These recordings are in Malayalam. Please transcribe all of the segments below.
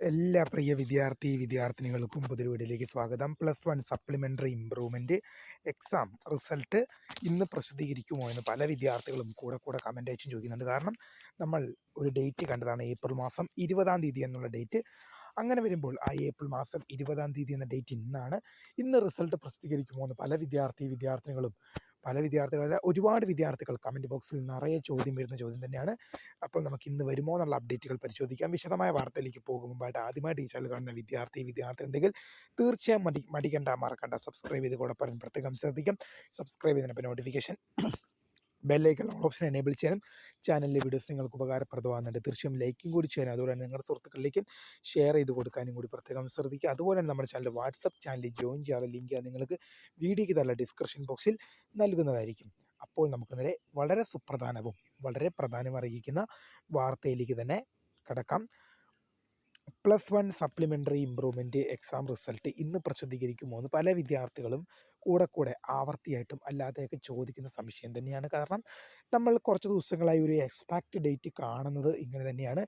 എല്ലാ പ്രിയ വിദ്യാർത്ഥി വിദ്യാർത്ഥിനികൾക്കും വീഡിയോയിലേക്ക് സ്വാഗതം. Plus one supplementary improvement exam result ഇന്ന് പ്രസിദ്ധീകരിക്കുമോ എന്ന് പല വിദ്യാർത്ഥികളും കൂടെ കൂടെ കമന്റ് അയച്ചും ചോദിക്കുന്നുണ്ട്. കാരണം നമ്മൾ ഒരു ഡേറ്റ് കണ്ടതാണ് ഏപ്രിൽ മാസം ഇരുപതാം തീയതി എന്നുള്ള ഡേറ്റ് അങ്ങനെ വരുമ്പോൾ ആ ഏപ്രിൽ മാസം ഇരുപതാം തീയതി എന്ന ഡേറ്റ് ഇന്നാണ് ഇന്ന് റിസൾട്ട് പ്രസിദ്ധീകരിക്കുമോ എന്ന് പല വിദ്യാർത്ഥി വിദ്യാർത്ഥിനികളും പല വിദ്യാർത്ഥികളല്ല ഒരുപാട് വിദ്യാർത്ഥികൾ കമന്റ് ബോക്സിൽ നിറയെ ചോദ്യം വരുന്ന ചോദ്യം തന്നെയാണ്. അപ്പോൾ നമുക്ക് ഇന്ന് വരുമോ എന്നുള്ള അപ്ഡേറ്റുകൾ പരിശോധിക്കാം. വിശദമായ വാർത്തയിലേക്ക് പോകും മുമ്പായിട്ട് ആദ്യമായിട്ട് ഈ ചാനൽ കാണുന്ന വിദ്യാർത്ഥി വിദ്യാർത്ഥി ഉണ്ടെങ്കിൽ തീർച്ചയായും മടി മടിക്കണ്ട മറക്കണ്ട. സബ്സ്ക്രൈബ് ചെയ്ത് കൂടെ പറയാൻ പ്രത്യേകം ശ്രദ്ധിക്കാം. Subscribe ചെയ്തതിനപ്പോൾ notification bell icon option enable ചെയ്യാനും ചാനലിലെ വീഡിയോസ് നിങ്ങൾക്ക് ഉപകാരപ്രദമാകുന്നുണ്ട്. തീർച്ചയായും ലൈക്കും കൂടി ചെയ്യാനും അതുപോലെ തന്നെ നിങ്ങളുടെ സുഹൃത്തുക്കളിലേക്കും ഷെയർ ചെയ്ത് കൊടുക്കാനും കൂടി പ്രത്യേകം ശ്രദ്ധിക്കുക. അതുപോലെ തന്നെ നമ്മുടെ ചാനൽ വാട്സപ്പ് ചാനലിൽ ജോയിൻ ചെയ്യാനുള്ള ലിങ്ക് നിങ്ങൾക്ക് വീഡിയോയ്ക്ക് തന്നെ ഡിസ്ക്രിപ്ഷൻ ബോക്സിൽ നൽകുന്നതായിരിക്കും. അപ്പോൾ നമുക്ക് നേരെ വളരെ സുപ്രധാനവും വളരെ പ്രധാനം അറിയിക്കുന്ന വാർത്തയിലേക്ക് തന്നെ കടക്കാം. Plus one supplementary improvement exam result ഇന്ന് പ്രസിദ്ധീകരിക്കുമോ എന്ന് പല വിദ്യാർത്ഥികളും കൂടെ കൂടെ ആവർത്തിയായിട്ടും അല്ലാതെയൊക്കെ ചോദിക്കുന്ന സംശയം തന്നെയാണ്. കാരണം നമ്മൾ കുറച്ച് ദിവസങ്ങളായി ഒരു എക്സ്പാക്റ്റ് ഡേറ്റ് കാണുന്നത് ഇങ്ങനെ തന്നെയാണ്.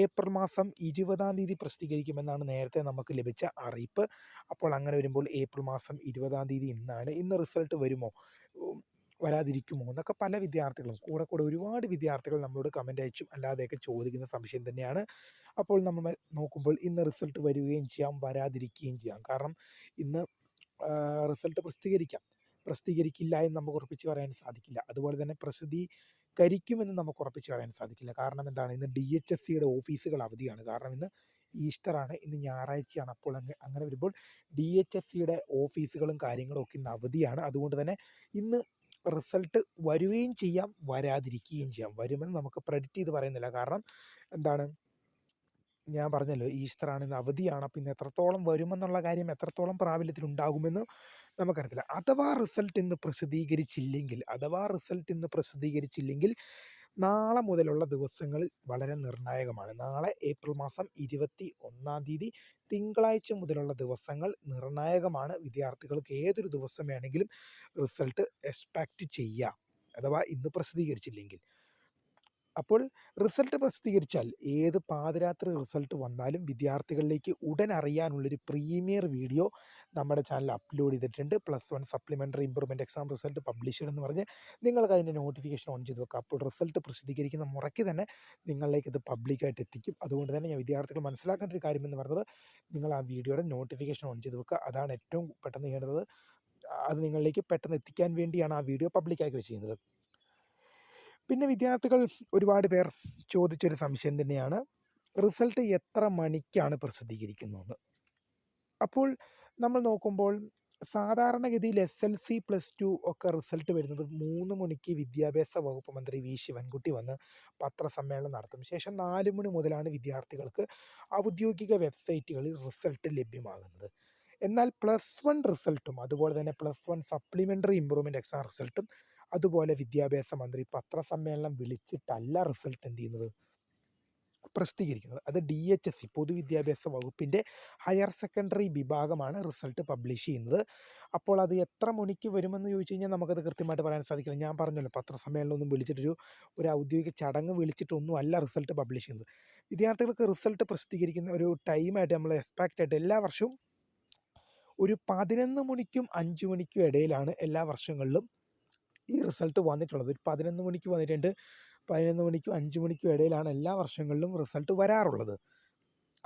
ഏപ്രിൽ മാസം ഇരുപതാം തീയതി പ്രസിദ്ധീകരിക്കുമെന്നാണ് നേരത്തെ നമുക്ക് ലഭിച്ച അറിയിപ്പ്. അപ്പോൾ അങ്ങനെ വരുമ്പോൾ ഏപ്രിൽ മാസം ഇരുപതാം തീയതി ഇന്നാണ് ഇന്ന് റിസൾട്ട് വരുമോ? വരാതിരിക്കുമോ? എന്നൊക്കെ പല വിദ്യാർത്ഥികളും കൂടെ കൂടെ ഒരുപാട് വിദ്യാർത്ഥികൾ നമ്മളോട് കമന്റ് അയച്ചും അല്ലാതെയൊക്കെ ചോദിക്കുന്ന സംശയം തന്നെയാണ്. അപ്പോൾ നമ്മൾ നോക്കുമ്പോൾ ഇന്ന് റിസൾട്ട് വരികയും ചെയ്യാം വരാതിരിക്കുകയും ചെയ്യാം. കാരണം ഇന്ന് റിസൾട്ട് പ്രസിദ്ധീകരിക്കാം. പ്രസിദ്ധീകരിക്കില്ല എന്ന് നമുക്ക് ഉറപ്പിച്ച് പറയാൻ സാധിക്കില്ല. അതുപോലെ തന്നെ പ്രസിദ്ധി പ്രസിദ്ധീകരിക്കുമെന്ന് നമുക്ക് ഉറപ്പിച്ച് പറയാൻ സാധിക്കില്ല. കാരണം എന്താണ്? ഇന്ന് ഡി എച്ച് എസ് സിയുടെ ഓഫീസുകൾ അവധിയാണ്. കാരണം ഇന്ന് ഈസ്റ്ററാണ് ഇന്ന് ഞായറാഴ്ചയാണ്. അപ്പോൾ അങ്ങ് അങ്ങനെ വരുമ്പോൾ ഡി എച്ച് എസ് സിയുടെ ഓഫീസുകളും കാര്യങ്ങളും ഒക്കെ ഇന്ന് അവധിയാണ്. അതുകൊണ്ട് തന്നെ ഇന്ന് റിസൾട്ട് വരികയും ചെയ്യാം വരാതിരിക്കുകയും ചെയ്യാം. വരുമെന്ന് നമുക്ക് പ്രെഡിക്റ്റ് ചെയ്ത് പറയുന്നില്ല. കാരണം എന്താണ്? ഞാൻ പറഞ്ഞല്ലോ ഈസ്റ്ററാണ് ഇന്ന് അവധിയാണ്. അപ്പം ഇന്ന് എത്രത്തോളം വരുമെന്നുള്ള കാര്യം എത്രത്തോളം പ്രാബല്യത്തിൽ ഉണ്ടാകുമെന്ന് നമുക്കറിയത്തില്ല. അഥവാ റിസൾട്ട് ഇന്ന് പ്രസിദ്ധീകരിച്ചില്ലെങ്കിൽ അഥവാ റിസൾട്ട് ഇന്ന് പ്രസിദ്ധീകരിച്ചില്ലെങ്കിൽ നാളെ മുതലുള്ള ദിവസങ്ങളിൽ വളരെ നിർണായകമാണ്. നാളെ ഏപ്രിൽ മാസം ഇരുപത്തി ഒന്നാം തീയതി തിങ്കളാഴ്ച മുതലുള്ള ദിവസങ്ങൾ നിർണായകമാണ്. വിദ്യാർത്ഥികൾക്ക് ഏതൊരു ദിവസം വേണമെങ്കിലും റിസൾട്ട് എക്സ്പെക്റ്റ് ചെയ്യാം. അഥവാ ഇന്ന് പ്രസിദ്ധീകരിച്ചില്ലെങ്കിൽ. അപ്പോൾ റിസൾട്ട് പ്രസിദ്ധീകരിച്ചാൽ ഏത് പാതിരാത്രി റിസൾട്ട് വന്നാലും വിദ്യാർത്ഥികളിലേക്ക് ഉടൻ അറിയാനുള്ളൊരു പ്രീമിയർ വീഡിയോ നമ്മുടെ ചാനൽ അപ്ലോഡ് ചെയ്തിട്ടുണ്ട്. Plus one supplementary improvement exam result publish എന്ന് പറഞ്ഞ് നിങ്ങൾക്ക് അതിന്റെ നോട്ടിഫിക്കേഷൻ ഓൺ ചെയ്ത് വെക്കുക അപ്പോൾ റിസൾട്ട് പ്രസിദ്ധീകരിക്കുന്ന മുറയ്ക്ക് തന്നെ നിങ്ങളിലേക്ക് ഇത് പബ്ലിക്കായിട്ട് എത്തിക്കും. അതുകൊണ്ട് തന്നെ ഞാൻ വിദ്യാർത്ഥികൾ മനസ്സിലാക്കേണ്ട ഒരു കാര്യം എന്ന് പറയുന്നത് നിങ്ങൾ ആ വീഡിയോയുടെ നോട്ടിഫിക്കേഷൻ ഓൺ ചെയ്ത് വെക്കുക. അതാണ് ഏറ്റവും പെട്ടെന്ന് ചെയ്യേണ്ടത്. അത് നിങ്ങളിലേക്ക് പെട്ടെന്ന് എത്തിക്കാൻ വേണ്ടിയാണ് ആ വീഡിയോ പബ്ലിക്കാക്കി വെച്ചിരുന്നത് പിന്നെ വിദ്യാർത്ഥികൾ ഒരുപാട് പേർ ചോദിച്ചൊരു സംശയം തന്നെയാണ്. റിസൾട്ട് എത്ര മണിക്കാണ് പ്രസിദ്ധീകരിക്കുന്നതെന്ന് അപ്പോൾ നമ്മൾ നോക്കുമ്പോൾ സാധാരണഗതിയിൽ S L C plus two ഒക്കെ റിസൾട്ട് വരുന്നത് മൂന്ന് മണിക്ക് വിദ്യാഭ്യാസ വകുപ്പ് മന്ത്രി വി ശിവൻകുട്ടി വന്ന് പത്രസമ്മേളനം നടത്തും. ശേഷം നാല് മണി മുതലാണ് വിദ്യാർത്ഥികൾക്ക് ഔദ്യോഗിക വെബ്സൈറ്റുകളിൽ റിസൾട്ട് ലഭ്യമാകുന്നത്. എന്നാൽ പ്ലസ് വൺ റിസൾട്ടും അതുപോലെ തന്നെ plus one supplementary improvement exam റിസൾട്ടും അതുപോലെ വിദ്യാഭ്യാസ മന്ത്രി പത്രസമ്മേളനം വിളിച്ചിട്ടല്ല റിസൾട്ട് എന്ത് ചെയ്യുന്നത്? പ്രസിദ്ധീകരിക്കുന്നത്. അത് ഡി എച്ച് എസ് സി പൊതുവിദ്യാഭ്യാസ വകുപ്പിന്റെ ഹയർ സെക്കൻഡറി വിഭാഗമാണ് റിസൾട്ട് പബ്ലിഷ് ചെയ്യുന്നത്. അപ്പോൾ അത് എത്ര മണിക്ക് വരുമെന്ന് ചോദിച്ചു കഴിഞ്ഞാൽ നമുക്കത് കൃത്യമായിട്ട് പറയാൻ സാധിക്കില്ല. ഞാൻ പറഞ്ഞല്ലോ പത്രസമ്മേളനമൊന്നും വിളിച്ചിട്ടൊരു ഒരു ഔദ്യോഗിക ചടങ്ങ് വിളിച്ചിട്ടൊന്നും അല്ല റിസൾട്ട് പബ്ലിഷ് ചെയ്യുന്നത്. വിദ്യാർത്ഥികൾക്ക് റിസൾട്ട് പ്രസിദ്ധീകരിക്കുന്ന ഒരു ടൈമായിട്ട് നമ്മൾ എക്സ്പെക്റ്റ് ആയിട്ട് എല്ലാ വർഷവും ഒരു പതിനൊന്ന് മണിക്കും അഞ്ച് മണിക്കും ഇടയിലാണ് എല്ലാ വർഷങ്ങളിലും ഈ റിസൾട്ട് വന്നിട്ടുള്ളത്. ഒരു പതിനൊന്ന് മണിക്ക് വന്നിട്ടുണ്ട് പതിനൊന്ന് മണിക്കും അഞ്ച് മണിക്കും ഇടയിലാണ് എല്ലാ വർഷങ്ങളിലും റിസൾട്ട് വരാറുള്ളത്.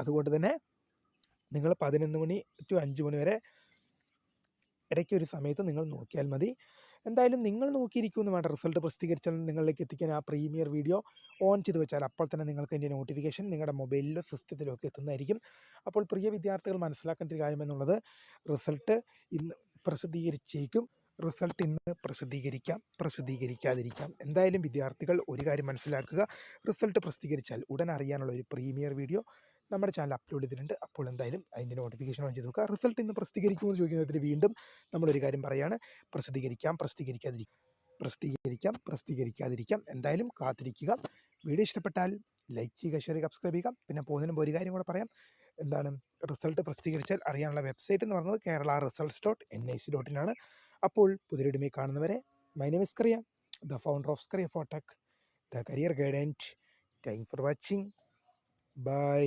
അതുകൊണ്ട് തന്നെ നിങ്ങൾ പതിനൊന്ന് മണി ടു അഞ്ച് മണി വരെ ഇടയ്ക്ക് ഒരു സമയത്ത് നിങ്ങൾ നോക്കിയാൽ മതി. എന്തായാലും നിങ്ങൾ നോക്കിയിരിക്കുമെന്ന് വേണ്ട റിസൾട്ട് പ്രസിദ്ധീകരിച്ചാൽ നിങ്ങളിലേക്ക് എത്തിക്കാൻ ആ പ്രീമിയർ വീഡിയോ ഓൺ ചെയ്ത് വെച്ചാൽ അപ്പോൾ തന്നെ നിങ്ങൾക്ക് എന്റെ നോട്ടിഫിക്കേഷൻ നിങ്ങളുടെ മൊബൈലിലോ സിസ്റ്റത്തിലോ ഒക്കെ എത്തുന്നതായിരിക്കും. അപ്പോൾ പ്രിയ വിദ്യാർത്ഥികൾ മനസ്സിലാക്കേണ്ട ഒരു കാര്യമെന്നുള്ളത് റിസൾട്ട് ഇന്ന് പ്രസിദ്ധീകരിച്ചേക്കും. റിസൾട്ട് ഇന്ന് പ്രസിദ്ധീകരിക്കാം പ്രസിദ്ധീകരിക്കാതിരിക്കാം. എന്തായാലും വിദ്യാർത്ഥികൾ ഒരു കാര്യം മനസ്സിലാക്കുക റിസൾട്ട് പ്രസിദ്ധീകരിച്ചാൽ ഉടൻ അറിയാനുള്ള ഒരു പ്രീമിയർ വീഡിയോ നമ്മുടെ ചാനൽ അപ്ലോഡ് ചെയ്തിട്ടുണ്ട്. അപ്പോൾ എന്തായാലും അതിന്റെ നോട്ടിഫിക്കേഷൻ ഓൺ ചെയ്ത് നോക്കുക. റിസൾട്ട് ഇന്ന് പ്രസിദ്ധീകരിക്കുമെന്ന് ചോദിക്കുന്നതിന് വീണ്ടും നമ്മളൊരു കാര്യം പറയുകയാണ് പ്രസിദ്ധീകരിക്കാം പ്രസിദ്ധീകരിക്കാതിരിക്കാം പ്രസിദ്ധീകരിക്കാം പ്രസിദ്ധീകരിക്കാതിരിക്കാം. എന്തായാലും കാത്തിരിക്കുക. വീഡിയോ ഇഷ്ടപ്പെട്ടാൽ ലൈക്ക് ചെയ്യുക ഷെയർ ചെയ്യുക സബ്സ്ക്രൈബ് ചെയ്യുക. പിന്നെ പോകുന്നതിന് ഒരു കാര്യം കൂടെ പറയാം. എന്താണ് റിസൾട്ട് പ്രസിദ്ധീകരിച്ചാൽ അറിയാനുള്ള വെബ്സൈറ്റ് എന്ന് പറയുന്നത് Kerala results dot N I C dot ഇനാണ് അപ്പോൾ പുതിയൊരുമയെ കാണുന്നവരെ my name the founder of Scaria ഫോട്ടക് the career guidance thank for watching bye